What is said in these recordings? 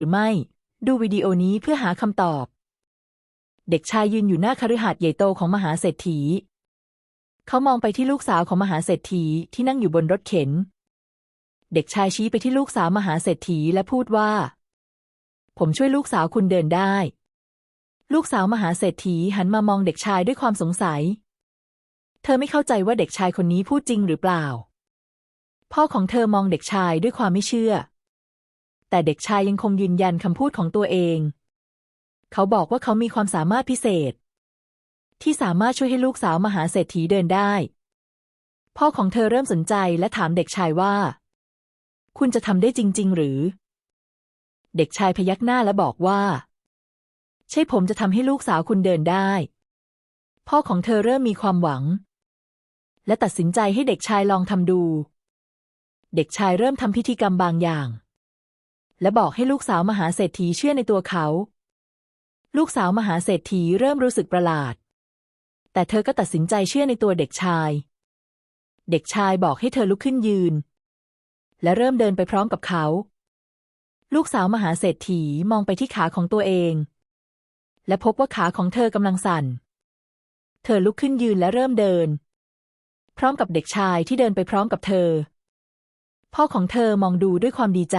หรือไม่ ดูวิดีโอนี้เพื่อหาคำตอบ เด็กชายยืนอยู่หน้าคฤหาสน์ใหญ่โตของมหาเศรษฐี เขามองไปที่ลูกสาวของมหาเศรษฐีที่นั่งอยู่บนรถเข็น เด็กชายชี้ไปที่ลูกสาวมหาเศรษฐีและพูดว่า ผมช่วยลูกสาวคุณเดินได้ ลูกสาวมหาเศรษฐีหันมามองเด็กชายด้วยความสงสัย เธอไม่เข้าใจว่าเด็กชายคนนี้พูดจริงหรือเปล่า พ่อของเธอมองเด็กชายด้วยความไม่เชื่อ แต่เด็กชายยังคงยืนยันคำพูดของตัวเอง เขาบอกว่าเขามีความสามารถพิเศษ ที่สามารถช่วยให้ลูกสาวมหาเศรษฐีเดินได้ พ่อของเธอเริ่มสนใจและถามเด็กชายว่า คุณจะทำได้จริง ๆ หรือ เด็กชายพยักหน้าและบอกว่า ใช่ผมจะทำให้ลูกสาวคุณเดินได้ พ่อของเธอเริ่มมีความหวัง และตัดสินใจให้เด็กชายลองทำดู เด็กชายเริ่มทำพิธีกรรมบางอย่าง และบอกให้ลูกสาวมหาเศรษฐีเชื่อในตัวเขา ลูกสาวมหาเศรษฐีเริ่มรู้สึกประหลาด แต่เธอก็ตัดสินใจเชื่อในตัวเด็กชาย เด็กชายบอกให้เธอลุกขึ้นยืน และเริ่มเดินไปพร้อมกับเขา ลูกสาวมหาเศรษฐีมองไปที่ขาของตัวเอง และพบว่าขาของเธอกำลังสั่น เธอลุกขึ้นยืนและเริ่มเดิน พร้อมกับเด็กชายที่เดินไปพร้อมกับเธอพ่อของเธอมองดูด้วยความดีใจ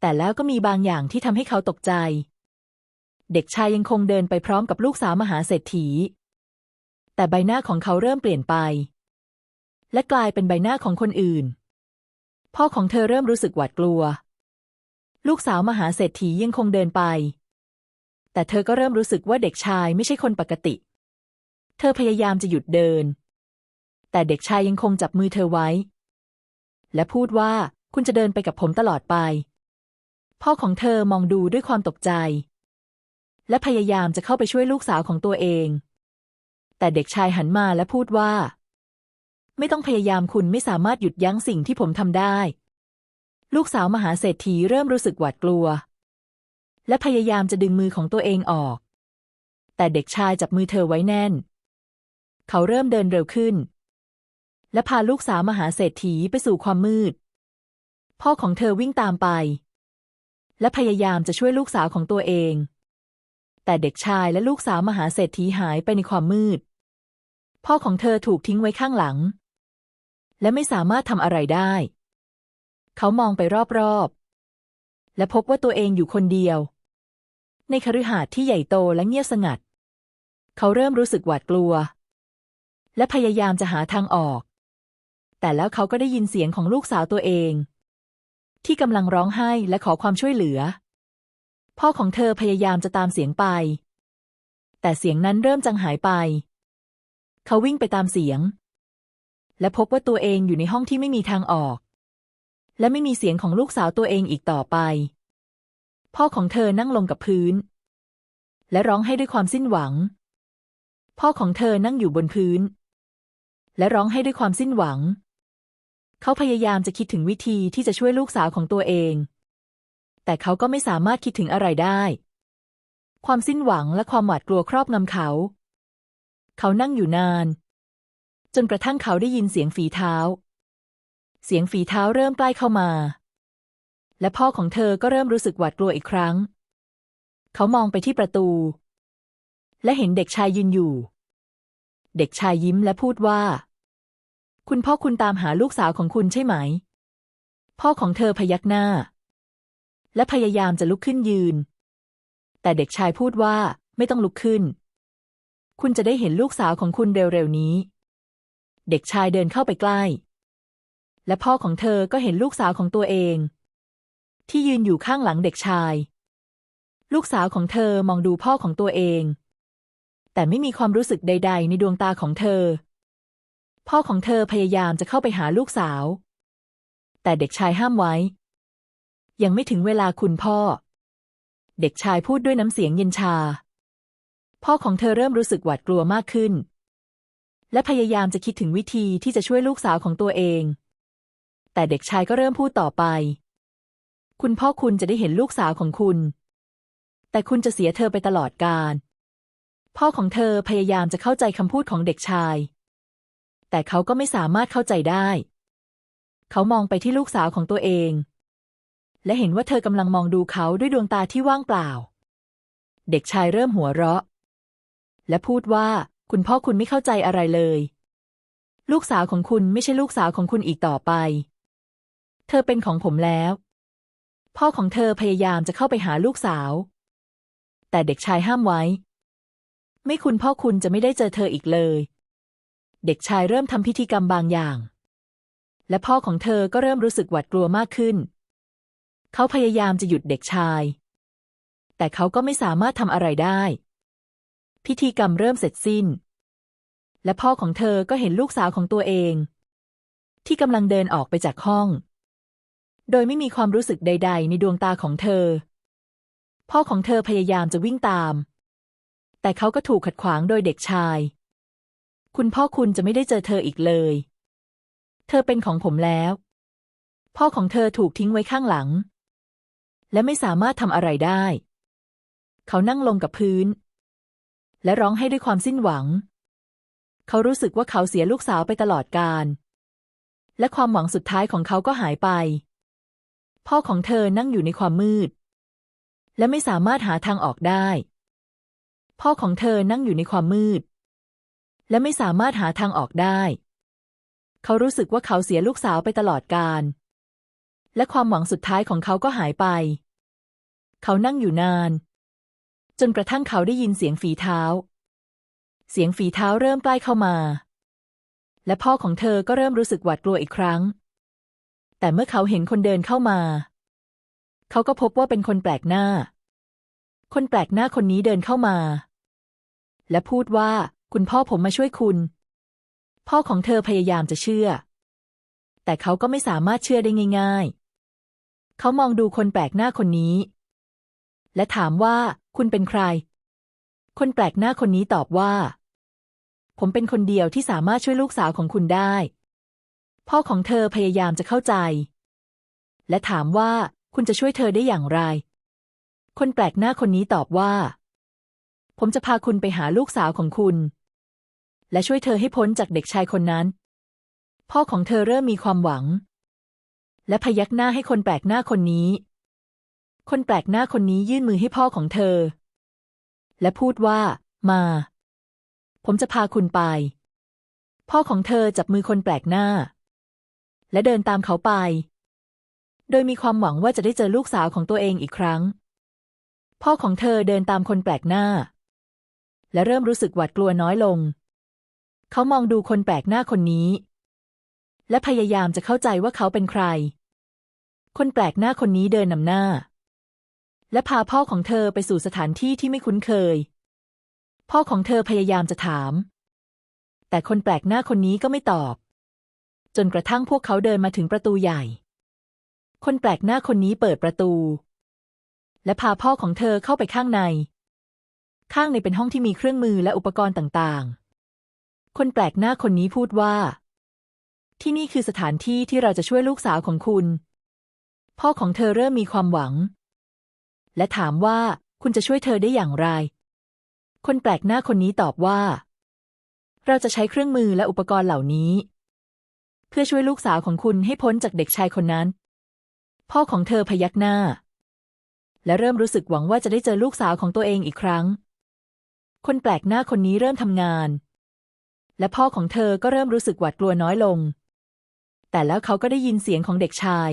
แต่แล้วก็มีบางอย่างที่ทำให้เขาตกใจ เด็กชายยังคงเดินไปพร้อมกับลูกสาวมหาเศรษฐี แต่ใบหน้าของเขาเริ่มเปลี่ยนไป และกลายเป็นใบหน้าของคนอื่น พ่อของเธอเริ่มรู้สึกหวาดกลัว ลูกสาวมหาเศรษฐียังคงเดินไป แต่เธอก็เริ่มรู้สึกว่าเด็กชายไม่ใช่คนปกติ เธอพยายามจะหยุดเดิน แต่เด็กชายยังคงจับมือเธอไว้ และพูดว่าคุณจะเดินไปกับผมตลอดไป พ่อของเธอมองดูด้วยความตกใจ และพยายามจะเข้าไปช่วยลูกสาวของตัวเอง แต่เด็กชายหันมาและพูดว่า ไม่ต้องพยายามคุณไม่สามารถหยุดยั้งสิ่งที่ผมทำได้ ลูกสาวมหาเศรษฐีเริ่มรู้สึกหวาดกลัว และพยายามจะดึงมือของตัวเองออก แต่เด็กชายจับมือเธอไว้แน่น เขาเริ่มเดินเร็วขึ้น และพาลูกสาวมหาเศรษฐีไปสู่ความมืด พ่อของเธอวิ่งตามไป และพยายามจะช่วยลูกสาวของตัวเอง แต่เด็กชายและลูกสาวมหาเศรษฐีหายไปในความมืด พ่อของเธอถูกทิ้งไว้ข้างหลัง และไม่สามารถทำอะไรได้ เขามองไปรอบๆ และพบว่าตัวเองอยู่คนเดียว ในคฤหาสน์ที่ใหญ่โตและเงียบสงัด เขาเริ่มรู้สึกหวาดกลัว และพยายามจะหาทางออก แต่แล้วเขาก็ได้ยินเสียงของลูกสาวตัวเอง ที่กำลังร้องไห้และขอความช่วยเหลือ พ่อของเธอพยายามจะตามเสียงไป แต่เสียงนั้นเริ่มจางหายไป เขาวิ่งไปตามเสียง และพบว่าตัวเองอยู่ในห้องที่ไม่มีทางออก และไม่มีเสียงของลูกสาวตัวเองอีกต่อไป พ่อของเธอนั่งลงกับพื้น และร้องให้ด้วยความสิ้นหวัง พ่อของเธอนั่งอยู่บนพื้น และร้องให้ด้วยความสิ้นหวัง เขาพยายามจะคิดถึงวิธีที่จะช่วยลูกสาวของตัวเอง แต่เขาก็ไม่สามารถคิดถึงอะไรได้ ความสิ้นหวังและความหวาดกลัวครอบงำเขา เขานั่งอยู่นาน จนกระทั่งเขาได้ยินเสียงฝีเท้า เสียงฝีเท้าเริ่มใกล้เข้ามา และพ่อของเธอก็เริ่มรู้สึกหวาดกลัวอีกครั้ง เขามองไปที่ประตู และเห็นเด็กชายยืนอยู่ เด็กชายยิ้มและพูดว่า คุณพ่อคุณตามหาลูกสาวของคุณใช่ไหม พ่อของเธอพยักหน้า และพยายามจะลุกขึ้นยืน แต่เด็กชายพูดว่าไม่ต้องลุกขึ้น คุณจะได้เห็นลูกสาวของคุณเร็วๆนี้ เด็กชายเดินเข้าไปใกล้ และพ่อของเธอก็เห็นลูกสาวของตัวเอง ที่ยืนอยู่ข้างหลังเด็กชาย ลูกสาวของเธอมองดูพ่อของตัวเอง แต่ไม่มีความรู้สึกใด ๆ ในดวงตาของเธอ พ่อของเธอพยายามจะเข้าไปหาลูกสาว แต่เด็กชายห้ามไว้ ยังไม่ถึงเวลาคุณพ่อ เด็กชายพูดด้วยน้ำเสียงเย็นชา พ่อของเธอเริ่มรู้สึกหวาดกลัวมากขึ้น และพยายามจะคิดถึงวิธีที่จะช่วยลูกสาวของตัวเอง แต่เด็กชายก็เริ่มพูดต่อไป คุณพ่อคุณจะได้เห็นลูกสาวของคุณ แต่คุณจะเสียเธอไปตลอดกาลพ่อของเธอพยายามจะเข้าใจคำพูดของเด็กชาย แต่เขาก็ไม่สามารถเข้าใจได้ เขามองไปที่ลูกสาวของตัวเอง และเห็นว่าเธอกำลังมองดูเขาด้วยดวงตาที่ว่างเปล่า เด็กชายเริ่มหัวเราะ และพูดว่าคุณพ่อคุณไม่เข้าใจอะไรเลย ลูกสาวของคุณไม่ใช่ลูกสาวของคุณอีกต่อไป เธอเป็นของผมแล้ว พ่อของเธอพยายามจะเข้าไปหาลูกสาว แต่เด็กชายห้ามไว้ ไม่คุณพ่อคุณจะไม่ได้เจอเธออีกเลย เด็กชายเริ่มทำพิธีกรรมบางอย่าง และพ่อของเธอก็เริ่มรู้สึกหวาดกลัวมากขึ้น เขาพยายามจะหยุดเด็กชาย แต่เขาก็ไม่สามารถทำอะไรได้ พิธีกรรมเริ่มเสร็จสิ้น และพ่อของเธอก็เห็นลูกสาวของตัวเอง ที่กำลังเดินออกไปจากห้อง โดยไม่มีความรู้สึกใด ๆ ในดวงตาของเธอ พ่อของเธอพยายามจะวิ่งตาม แต่เขาก็ถูกขัดขวางโดยเด็กชาย คุณพ่อคุณจะไม่ได้เจอเธออีกเลย เธอเป็นของผมแล้ว พ่อของเธอถูกทิ้งไว้ข้างหลัง และไม่สามารถทำอะไรได้ เขานั่งลงกับพื้น และร้องให้ด้วยความสิ้นหวัง เขารู้สึกว่าเขาเสียลูกสาวไปตลอดกาลและความหวังสุดท้ายของเขาก็หายไป พ่อของเธอนั่งอยู่ในความมืด และไม่สามารถหาทางออกได้ พ่อของเธอนั่งอยู่ในความมืด และไม่สามารถหาทางออกได้ เขารู้สึกว่าเขาเสียลูกสาวไปตลอดกาลและความหวังสุดท้ายของเขาก็หายไป เขานั่งอยู่นาน จนกระทั่งเขาได้ยินเสียงฝีเท้า เสียงฝีเท้าเริ่มใกล้เข้ามา และพ่อของเธอก็เริ่มรู้สึกหวาดกลัวอีกครั้ง แต่เมื่อเขาเห็นคนเดินเข้ามา เขาก็พบว่าเป็นคนแปลกหน้า คนแปลกหน้าคนนี้เดินเข้ามา และพูดว่า คุณพ่อผมมาช่วยคุณ พ่อของเธอพยายามจะเชื่อ แต่เขาก็ไม่สามารถเชื่อได้ง่าย ๆ เขามองดูคนแปลกหน้าคนนี้ และถามว่าคุณเป็นใคร คนแปลกหน้าคนนี้ตอบว่า ผมเป็นคนเดียวที่สามารถช่วยลูกสาวของคุณได้ พ่อของเธอพยายามจะเข้าใจ และถามว่าคุณจะช่วยเธอได้อย่างไร คนแปลกหน้าคนนี้ตอบว่า ผมจะพาคุณไปหาลูกสาวของคุณ และช่วยเธอให้พ้นจากเด็กชายคนนั้น พ่อของเธอเริ่มมีความหวัง และพยักหน้าให้คนแปลกหน้าคนนี้ คนแปลกหน้าคนนี้ยื่นมือให้พ่อของเธอ และพูดว่า มา ผมจะพาคุณไป พ่อของเธอจับมือคนแปลกหน้า และเดินตามเขาไป โดยมีความหวังว่าจะได้เจอลูกสาวของตัวเองอีกครั้ง พ่อของเธอเดินตามคนแปลกหน้า และเริ่มรู้สึกหวาดกลัวน้อยลง เขามองดูคนแปลกหน้าคนนี้ และพยายามจะเข้าใจว่าเขาเป็นใคร คนแปลกหน้าคนนี้เดินนำหน้า และพาพ่อของเธอไปสู่สถานที่ที่ไม่คุ้นเคย พ่อของเธอพยายามจะถาม แต่คนแปลกหน้าคนนี้ก็ไม่ตอบ จนกระทั่งพวกเขาเดินมาถึงประตูใหญ่ คนแปลกหน้าคนนี้เปิดประตู และพาพ่อของเธอเข้าไปข้างใน ข้างในเป็นห้องที่มีเครื่องมือและอุปกรณ์ต่างๆ คนแปลกหน้าคนนี้พูดว่า ที่นี่คือสถานที่ที่เราจะช่วยลูกสาวของคุณ พ่อของเธอเริ่มมีความหวัง และถามว่าคุณจะช่วยเธอได้อย่างไร คนแปลกหน้าคนนี้ตอบว่า เราจะใช้เครื่องมือและอุปกรณ์เหล่านี้ เพื่อช่วยลูกสาวของคุณให้พ้นจากเด็กชายคนนั้น พ่อของเธอพยักหน้า และเริ่มรู้สึกหวังว่าจะได้เจอลูกสาวของตัวเองอีกครั้ง คนแปลกหน้าคนนี้เริ่มทำงาน และพ่อของเธอก็เริ่มรู้สึกหวาดกลัวน้อยลง แต่แล้วเขาก็ได้ยินเสียงของเด็กชาย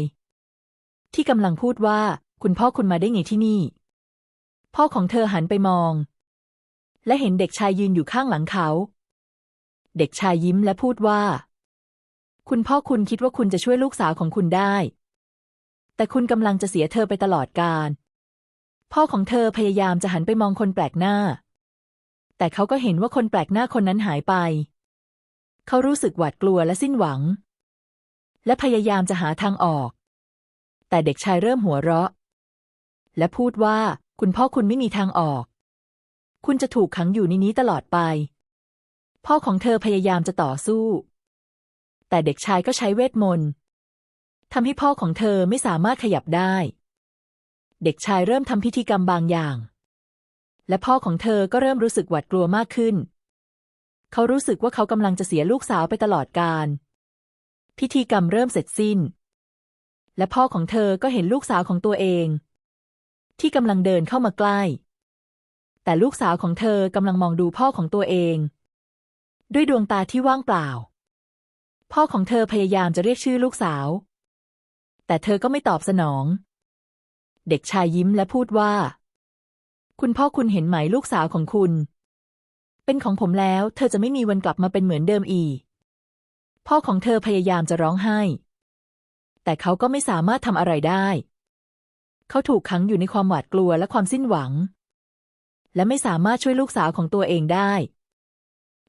ที่กำลังพูดว่า คุณพ่อคุณมาได้ไงที่นี่ พ่อของเธอหันไปมอง และเห็นเด็กชายยืนอยู่ข้างหลังเขา เด็กชายยิ้มและพูดว่า คุณพ่อคุณคิดว่าคุณจะช่วยลูกสาวของคุณได้ แต่คุณกำลังจะเสียเธอไปตลอดกาลพ่อของเธอพยายามจะหันไปมองคนแปลกหน้า แต่เขาก็เห็นว่าคนแปลกหน้าคนนั้นหายไป เขารู้สึกหวาดกลัวและสิ้นหวัง และพยายามจะหาทางออก แต่เด็กชายเริ่มหัวเราะ และพูดว่าคุณพ่อคุณไม่มีทางออก คุณจะถูกขังอยู่ในนี้ตลอดไป พ่อของเธอพยายามจะต่อสู้ แต่เด็กชายก็ใช้เวทมนต์ทำให้พ่อของเธอไม่สามารถขยับได้ เด็กชายเริ่มทำพิธีกรรมบางอย่าง และพ่อของเธอก็เริ่มรู้สึกหวาดกลัวมากขึ้น เขารู้สึกว่าเขากำลังจะเสียลูกสาวไปตลอดกาลพิธีกรรมเริ่มเสร็จสิ้น และพ่อของเธอก็เห็นลูกสาวของตัวเอง ที่กำลังเดินเข้ามาใกล้ แต่ลูกสาวของเธอกำลังมองดูพ่อของตัวเอง ด้วยดวงตาที่ว่างเปล่า พ่อของเธอพยายามจะเรียกชื่อลูกสาว แต่เธอก็ไม่ตอบสนอง เด็กชายยิ้มและพูดว่า คุณพ่อคุณเห็นไหมลูกสาวของคุณ เป็นของผมแล้ว เธอจะไม่มีวันกลับมาเป็นเหมือนเดิมอีก พ่อของเธอพยายามจะร้องไห้ แต่เขาก็ไม่สามารถทำอะไรได้ เขาถูกขังอยู่ในความหวาดกลัวและความสิ้นหวัง และไม่สามารถช่วยลูกสาวของตัวเองได้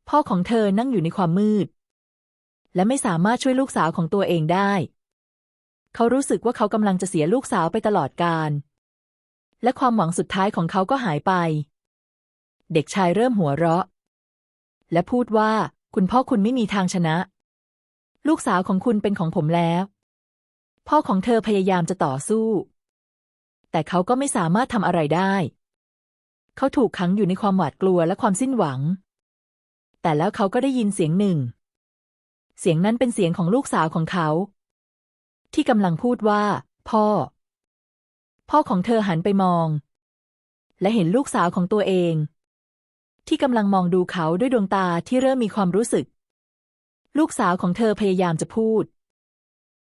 พ่อของเธอนั่งอยู่ในความมืด และไม่สามารถช่วยลูกสาวของตัวเองได้ เขารู้สึกว่าเขากำลังจะเสียลูกสาวไปตลอดกาลและความหวังสุดท้ายของเขาก็หายไป เด็กชายเริ่มหัวเราะ และพูดว่า คุณพ่อคุณไม่มีทางชนะ ลูกสาวของคุณเป็นของผมแล้ว พ่อของเธอพยายามจะต่อสู้ แต่เขาก็ไม่สามารถทำอะไรได้ เขาถูกขังอยู่ในความหวาดกลัวและความสิ้นหวัง แต่แล้วเขาก็ได้ยินเสียงหนึ่ง เสียงนั้นเป็นเสียงของลูกสาวของเขา ที่กำลังพูดว่า พ่อ พ่อของเธอหันไปมอง และเห็นลูกสาวของตัวเอง ที่กำลังมองดูเขาด้วยดวงตาที่เริ่มมีความรู้สึก ลูกสาวของเธอพยายามจะพูด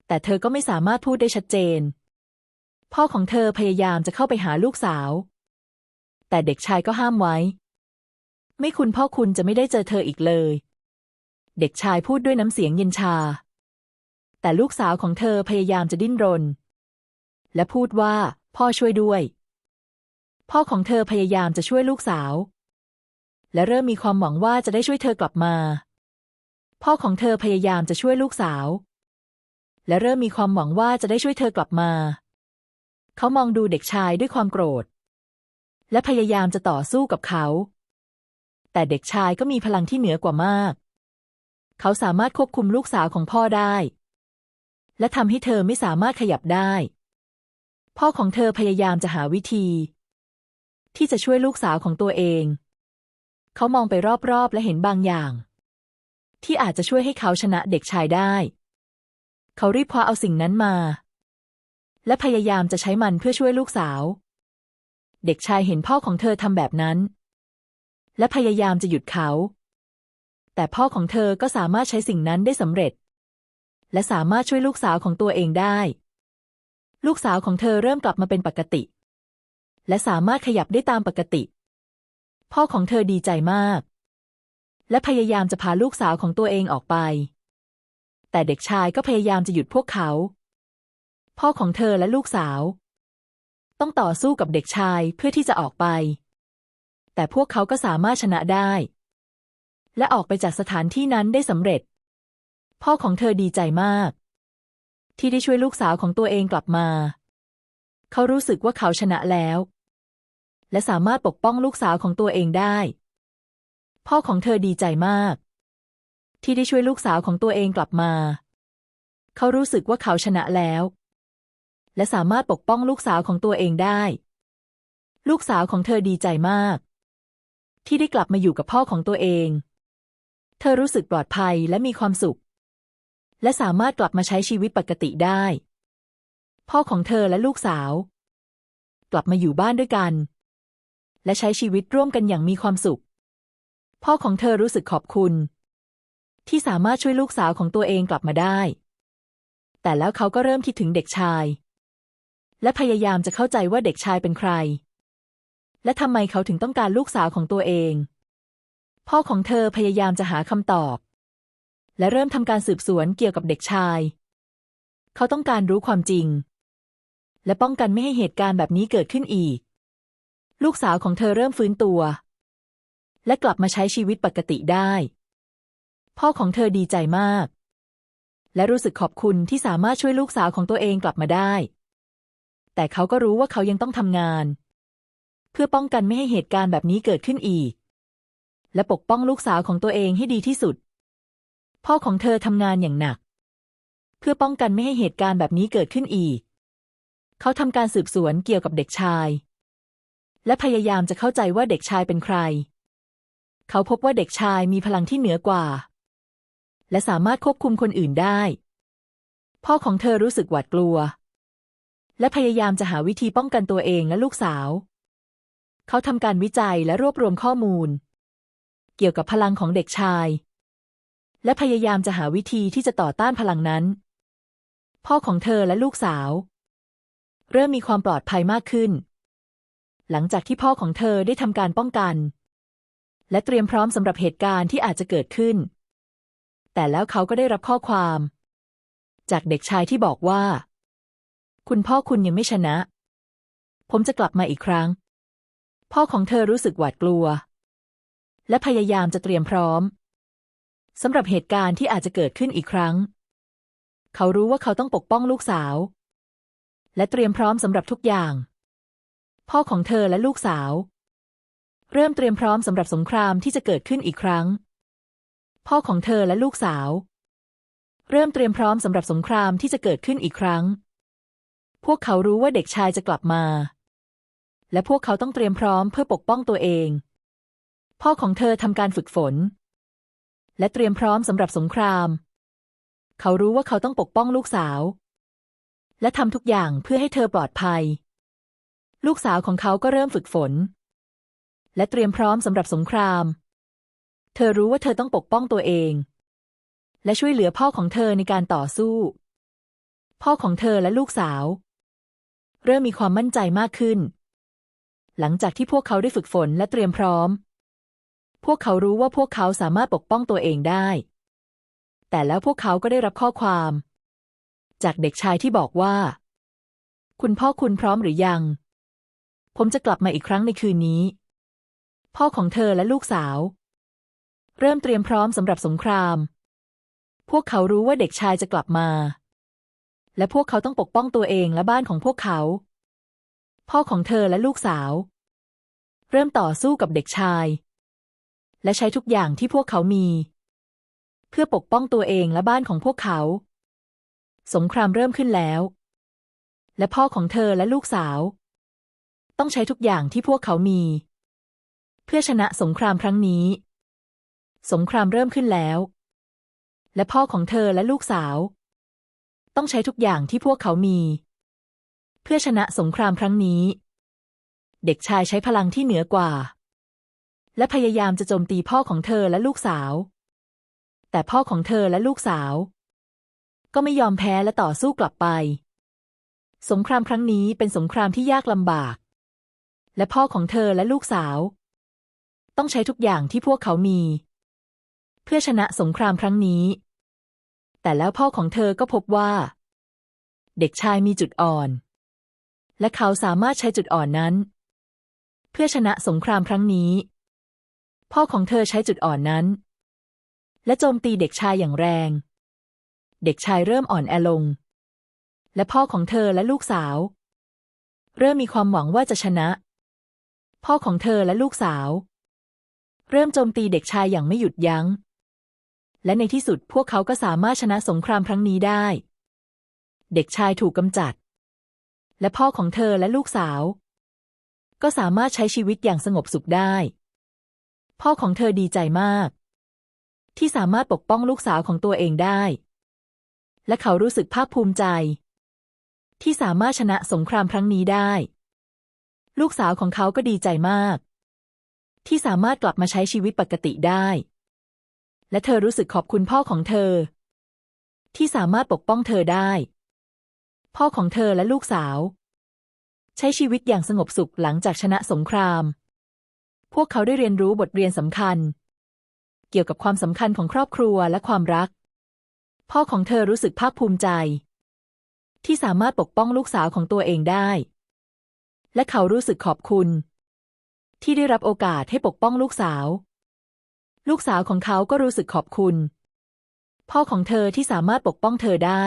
แต่เธอก็ไม่สามารถพูดได้ชัดเจน พ่อของเธอพยายามจะเข้าไปหาลูกสาว แต่เด็กชายก็ห้ามไว้ ไม่คุณพ่อคุณจะไม่ได้เจอเธออีกเลย เด็กชายพูดด้วยน้ำเสียงเย็นชา แต่ลูกสาวของเธอพยายามจะดิ้นรน และพูดว่า พ่อช่วยด้วยพ่อของเธอพยายามจะช่วยลูกสาว และเริ่มมีความหวังว่าจะได้ช่วยเธอกลับมา พ่อของเธอพยายามจะช่วยลูกสาว และเริ่มมีความหวังว่าจะได้ช่วยเธอกลับมา เขามองดูเด็กชายด้วยความโกรธ และพยายามจะต่อสู้กับเขา แต่เด็กชายก็มีพลังที่เหนือกว่ามาก เขาสามารถควบคุมลูกสาวของพ่อได้ และทำให้เธอไม่สามารถขยับได้ พ่อของเธอพยายามจะหาวิธี ที่จะช่วยลูกสาวของตัวเอง เขามองไปรอบๆ และเห็นบางอย่าง ที่อาจจะช่วยให้เขาชนะเด็กชายได้ เขารีบคว้าเอาสิ่งนั้นมา และพยายามจะใช้มันเพื่อช่วยลูกสาว เด็กชายเห็นพ่อของเธอทำแบบนั้น และพยายามจะหยุดเขา แต่พ่อของเธอก็สามารถใช้สิ่งนั้นได้สำเร็จ และสามารถช่วยลูกสาวของตัวเองได้ ลูกสาวของเธอเริ่มกลับมาเป็นปกติ และสามารถขยับได้ตามปกติ พ่อของเธอดีใจมาก และพยายามจะพาลูกสาวของตัวเองออกไป แต่เด็กชายก็พยายามจะหยุดพวกเขา พ่อของเธอและลูกสาว ต้องต่อสู้กับเด็กชายเพื่อที่จะออกไป แต่พวกเขาก็สามารถชนะได้ และออกไปจากสถานที่นั้นได้สำเร็จ พ่อของเธอดีใจมาก ที่ได้ช่วยลูกสาวของตัวเองกลับมา เขารู้สึกว่าเขาชนะแล้ว และสามารถปกป้องลูกสาวของตัวเองได้ พ่อของเธอดีใจมาก ที่ได้ช่วยลูกสาวของตัวเองกลับมา เขารู้สึกว่าเขาชนะแล้ว และสามารถปกป้องลูกสาวของตัวเองได้ ลูกสาวของเธอดีใจมาก ที่ได้กลับมาอยู่กับพ่อของตัวเอง เธอรู้สึกปลอดภัยและมีความสุข และสามารถกลับมาใช้ชีวิตปกติได้ พ่อของเธอและลูกสาว กลับมาอยู่บ้านด้วยกัน และใช้ชีวิตร่วมกันอย่างมีความสุข พ่อของเธอรู้สึกขอบคุณ ที่สามารถช่วยลูกสาวของตัวเองกลับมาได้ แต่แล้วเขาก็เริ่มคิดถึงเด็กชาย และพยายามจะเข้าใจว่าเด็กชายเป็นใคร และทำไมเขาถึงต้องการลูกสาวของตัวเอง พ่อของเธอพยายามจะหาคำตอบ และเริ่มทำการสืบสวนเกี่ยวกับเด็กชาย เขาต้องการรู้ความจริง และป้องกันไม่ให้เหตุการณ์แบบนี้เกิดขึ้นอีก ลูกสาวของเธอเริ่มฟื้นตัว และกลับมาใช้ชีวิตปกติได้ พ่อของเธอดีใจมาก และรู้สึกขอบคุณที่สามารถช่วยลูกสาวของตัวเองกลับมาได้ แต่เขาก็รู้ว่าเขายังต้องทำงาน เพื่อป้องกันไม่ให้เหตุการณ์แบบนี้เกิดขึ้นอีก และปกป้องลูกสาวของตัวเองให้ดีที่สุด พ่อของเธอทำงานอย่างหนัก เพื่อป้องกันไม่ให้เหตุการณ์แบบนี้เกิดขึ้นอีก เขาทำการสืบสวนเกี่ยวกับเด็กชาย และพยายามจะเข้าใจว่าเด็กชายเป็นใคร เขาพบว่าเด็กชายมีพลังที่เหนือกว่า และสามารถควบคุมคนอื่นได้ พ่อของเธอรู้สึกหวาดกลัว และพยายามจะหาวิธีป้องกันตัวเองและลูกสาว เขาทำการวิจัยและรวบรวมข้อมูล เกี่ยวกับพลังของเด็กชาย และพยายามจะหาวิธีที่จะต่อต้านพลังนั้น พ่อของเธอและลูกสาว เริ่มมีความปลอดภัยมากขึ้น หลังจากที่พ่อของเธอได้ทำการป้องกัน และเตรียมพร้อมสำหรับเหตุการณ์ที่อาจจะเกิดขึ้น แต่แล้วเขาก็ได้รับข้อความ จากเด็กชายที่บอกว่า คุณพ่อคุณยังไม่ชนะ ผมจะกลับมาอีกครั้ง พ่อของเธอรู้สึกหวาดกลัว และพยายามจะเตรียมพร้อมสำหรับเหตุการณ์ที่อาจจะเกิดขึ้นอีกครั้ง เขารู้ว่าเขาต้องปกป้องลูกสาว และเตรียมพร้อมสำหรับทุกอย่าง พ่อของเธอและลูกสาว เริ่มเตรียมพร้อมสำหรับสงครามที่จะเกิดขึ้นอีกครั้ง พ่อของเธอและลูกสาว เริ่มเตรียมพร้อมสำหรับสงครามที่จะเกิดขึ้นอีกครั้ง พวกเขารู้ว่าเด็กชายจะกลับมา และพวกเขาต้องเตรียมพร้อมเพื่อปกป้องตัวเอง พ่อของเธอทำการฝึกฝน และเตรียมพร้อมสำหรับสงคราม เขารู้ว่าเขาต้องปกป้องลูกสาว และทำทุกอย่างเพื่อให้เธอปลอดภัย ลูกสาวของเขาก็เริ่มฝึกฝน และเตรียมพร้อมสำหรับสงคราม เธอรู้ว่าเธอต้องปกป้องตัวเอง และช่วยเหลือพ่อของเธอในการต่อสู้ พ่อของเธอและลูกสาว เริ่มมีความมั่นใจมากขึ้น หลังจากที่พวกเขาได้ฝึกฝนและเตรียมพร้อม พวกเขารู้ว่าพวกเขาสามารถปกป้องตัวเองได้ แต่แล้วพวกเขาก็ได้รับข้อความ จากเด็กชายที่บอกว่า คุณพ่อคุณพร้อมหรือยัง ผมจะกลับมาอีกครั้งในคืนนี้ พ่อของเธอและลูกสาว เริ่มเตรียมพร้อมสำหรับสงคราม พวกเขารู้ว่าเด็กชายจะกลับมา และพวกเขาต้องปกป้องตัวเองและบ้านของพวกเขา พ่อของเธอและลูกสาว เริ่มต่อสู้กับเด็กชาย และใช้ทุกอย่างที่พวกเขามี เพื่อปกป้องตัวเองและบ้านของพวกเขา สงครามเริ่มขึ้นแล้ว และพ่อของเธอและลูกสาว ต้องใช้ทุกอย่างที่พวกเขามี เพื่อชนะสงครามครั้งนี้ สงครามเริ่มขึ้นแล้ว และพ่อของเธอและลูกสาว ต้องใช้ทุกอย่างที่พวกเขามี เพื่อชนะสงครามครั้งนี้ เด็กชายใช้พลังที่เหนือกว่า และพยายามจะโจมตีพ่อของเธอและลูกสาว แต่พ่อของเธอและลูกสาว ก็ไม่ยอมแพ้และต่อสู้กลับไปสงครามครั้งนี้เป็นสงครามที่ยากลำบาก และพ่อของเธอและลูกสาว ต้องใช้ทุกอย่างที่พวกเขามี เพื่อชนะสงครามครั้งนี้ แต่แล้วพ่อของเธอก็พบว่า เด็กชายมีจุดอ่อน และเขาสามารถใช้จุดอ่อนนั้น เพื่อชนะสงครามครั้งนี้ พ่อของเธอใช้จุดอ่อนนั้น และโจมตีเด็กชายอย่างแรง เด็กชายเริ่มอ่อนแอลง และพ่อของเธอและลูกสาว เริ่มมีความหวังว่าจะชนะ พ่อของเธอและลูกสาว เริ่มโจมตีเด็กชายอย่างไม่หยุดยัง้ง และในที่สุดพวกเขาก็สามารถชนะสงครามครั้งนี้ได้ เด็กชายถูกกำจัด และพ่อของเธอและลูกสาว ก็สามารถใช้ชีวิตอย่างสงบสุขได้ พ่อของเธอดีใจมาก ที่สามารถปกป้องลูกสาวของตัวเองได้ และเขารู้สึกภาคภูมิใจ ที่สามารถชนะสงครามครั้งนี้ได้ ลูกสาวของเขาก็ดีใจมาก ที่สามารถกลับมาใช้ชีวิตปกติได้ และเธอรู้สึกขอบคุณพ่อของเธอ ที่สามารถปกป้องเธอได้ พ่อของเธอและลูกสาว ใช้ชีวิตอย่างสงบสุขหลังจากชนะสงคราม พวกเขาได้เรียนรู้บทเรียนสำคัญ เกี่ยวกับความสำคัญของครอบครัวและความรัก พ่อของเธอรู้สึกภาคภูมิใจ ที่สามารถปกป้องลูกสาวของตัวเองได้ และเขารู้สึกขอบคุณ ที่ได้รับโอกาสให้ปกป้องลูกสาว ลูกสาวของเขาก็รู้สึกขอบคุณ พ่อของเธอที่สามารถปกป้องเธอได้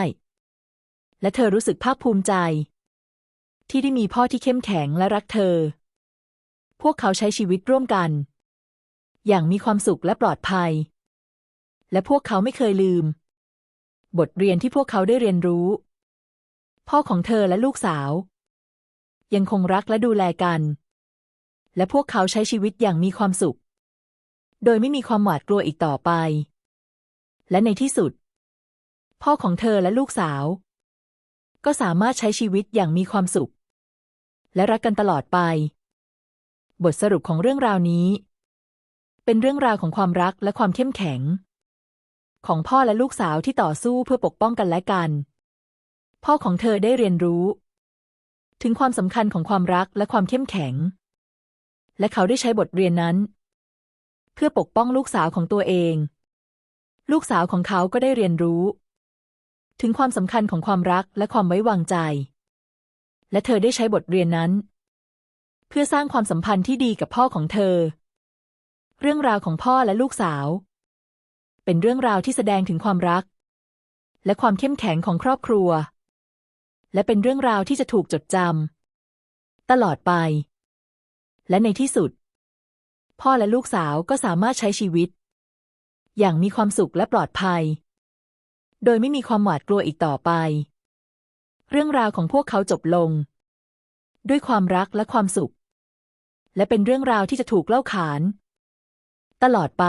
และเธอรู้สึกภาคภูมิใจ ที่ได้มีพ่อที่เข้มแข็งและรักเธอ พวกเขาใช้ชีวิตร่วมกัน อย่างมีความสุขและปลอดภัย และพวกเขาไม่เคยลืม บทเรียนที่พวกเขาได้เรียนรู้ พ่อของเธอและลูกสาว ยังคงรักและดูแลกัน และพวกเขาใช้ชีวิตอย่างมีความสุข โดยไม่มีความหวาดกลัวอีกต่อไป และในที่สุด พ่อของเธอและลูกสาว ก็สามารถใช้ชีวิตอย่างมีความสุข และรักกันตลอดไป บทสรุปของเรื่องราวนี้ เป็นเรื่องราวของความรักและความเข้มแข็ง ของพ่อและลูกสาวที่ต่อสู้เพื่อปกป้องกันและกัน พ่อของเธอได้เรียนรู้ ถึงความสำคัญของความรักและความเข้มแข็ง และเขาได้ใช้บทเรียนนั้น เพื่อปกป้องลูกสาวของตัวเอง ลูกสาวของเขาก็ได้เรียนรู้ ถึงความสำคัญของความรักและความไว้วางใจ และเธอได้ใช้บทเรียนนั้น เพื่อสร้างความสัมพันธ์ที่ดีกับพ่อของเธอ เรื่องราวของพ่อและลูกสาว เป็นเรื่องราวที่แสดงถึงความรัก และความเข้มแข็งของครอบครัว และเป็นเรื่องราวที่จะถูกจดจำตลอดไป และในที่สุด พ่อและลูกสาวก็สามารถใช้ชีวิต อย่างมีความสุขและปลอดภัย โดยไม่มีความหวาดกลัวอีกต่อไป เรื่องราวของพวกเขาจบลง ด้วยความรักและความสุข และเป็นเรื่องราวที่จะถูกเล่าขาน ตลอดไป